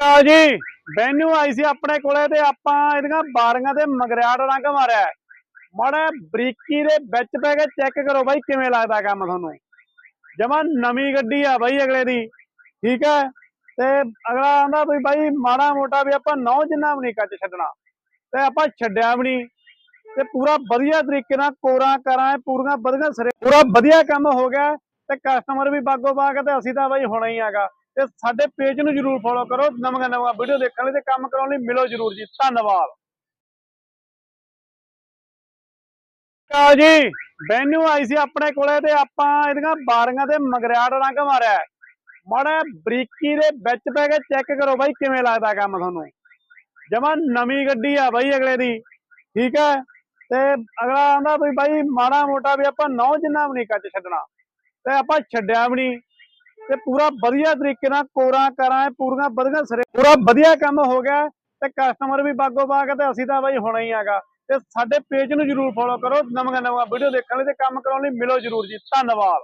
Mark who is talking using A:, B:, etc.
A: ਆ ਜੀ। ਬੈਨੂ ਆਈ ਸੀ ਆਪਣੇ ਕੋਲੇ ਤੇ ਆਪਾਂ ਇਹਦੀਆਂ ਬਾਰੀਆਂ ਤੇ ਮਗਰਿਆੜ ਰੰਗ ਮਾਰਿਆ। ਮਾੜਾ ਬਰੀਕੀ ਦੇ ਵਿੱਚ ਪੈ ਕੇ ਚੈੱਕ ਕਰੋ ਬਾਈ, ਕਿਵੇਂ ਲੱਗਦਾ ਕੰਮ ਤੁਹਾਨੂੰ? ਜਮਾ ਨਵੀਂ ਗੱਡੀ ਆ ਬਾਈ ਅਗਲੇ ਦੀ। ਠੀਕ ਹੈ? ਤੇ ਅਗਲਾ ਆਂਦਾ ਵੀ ਬਾਈ, ਮਾੜਾ ਮੋਟਾ ਵੀ ਆਪਾਂ ਨੌ ਜਿੰਨਾ ਵੀ ਨਹੀਂ ਕੱਚ ਛੱਡਣਾ। ਤੇ ਆਪਾਂ ਛੱਡਿਆ ਵੀ ਨਹੀਂ। ਤੇ ਪੂਰਾ ਵਧੀਆ ਤਰੀਕੇ ਨਾਲ ਕੋਰਾਂ, ਕਰਾਂ ਪੂਰੀਆਂ, ਵਧੀਆ ਸਿਰੇ ਪੂਰਾ ਵਧੀਆ ਕੰਮ ਹੋ ਗਿਆ। ਤੇ ਕਸਟਮਰ ਵੀ ਬਾਗੋ ਬਾਗ ਤੇ ਅਸੀਂ ਤਾਂ ਬਾਈ ਹੋਣਾ ਹੀ ਹੈਗਾ ਤੇ ਸਾਡੇ ਪੇਜ ਨੂੰ ਜਰੂਰ ਫੋਲੋ ਕਰੋ ਨਵੀਆਂ ਨਵੀਆਂ ਵੀਡੀਓ ਦੇਖਣ ਲਈ ਤੇ ਕੰਮ ਕਰਾਉਣ ਲਈ ਮਿਲੋ ਜਰੂਰ ਜੀ। ਧੰਨਵਾਦ। ਕਾ ਜੀ ਬੈਨੂ ਆਈ ਸੀ ਆਪਣੇ ਕੋਲੇ ਤੇ ਆਪਾਂ ਇਹਦੀਆਂ ਬਾਰੀਆਂ ਤੇ ਮਗਰਿਆੜ ਰੰਗ ਮਾਰਿਆ ਹੈ। ਮਾੜਾ ਬਰੀਕੀ ਦੇ ਵਿੱਚ ਪੈ ਕੇ ਚੈੱਕ ਕਰੋ ਬਾਈ, ਕਿਵੇਂ ਲੱਗਦਾ ਕੰਮ ਤੁਹਾਨੂੰ? ਜਮਾ ਨਵੀਂ ਗੱਡੀ ਆ ਬਾਈ ਅਗਲੇ ਦੀ, ਠੀਕ ਹੈ? ਤੇ ਅਗਲਾ ਆਂਦਾ ਵੀ ਬਾਈ, ਮਾੜਾ ਮੋਟਾ ਵੀ ਆਪਾਂ ਨੌ ਜਿੰਨਾ ਵੀ ਨਹੀਂ ਕੱਚ ਛੱਡਣਾ, ਤੇ ਆਪਾਂ ਛੱਡਿਆ ਵੀ ਨਹੀਂ। ਤੇ ਪੂਰਾ ਵਧੀਆ ਤਰੀਕੇ ਨਾਲ ਕੋਰਾਂ, ਕਰਾਂ ਪੂਰੀਆਂ ਵਧੀਆ ਸਿਰੇ ਪੂਰਾ ਵਧੀਆ ਕੰਮ ਹੋ ਗਿਆ ਤੇ ਕਸਟਮਰ ਵੀ ਬਾਗੋ ਬਾਗ ਤੇ ਅਸੀਂ ਤਾਂ ਬਾਈ ਹੋਣਾ ਹੀ ਹੈਗਾ ਤੇ ਸਾਡੇ ਪੇਜ ਨੂੰ ਜਰੂਰ ਫੋਲੋ ਕਰੋ। ਨਵੀਆਂ ਨਵੀਆਂ ਵੀਡੀਓ ਦੇਖਣ ਲਈ ਤੇ ਕੰਮ ਕਰਾਉਣ ਲਈ ਮਿਲੋ ਜਰੂਰ ਜੀ। ਧੰਨਵਾਦ।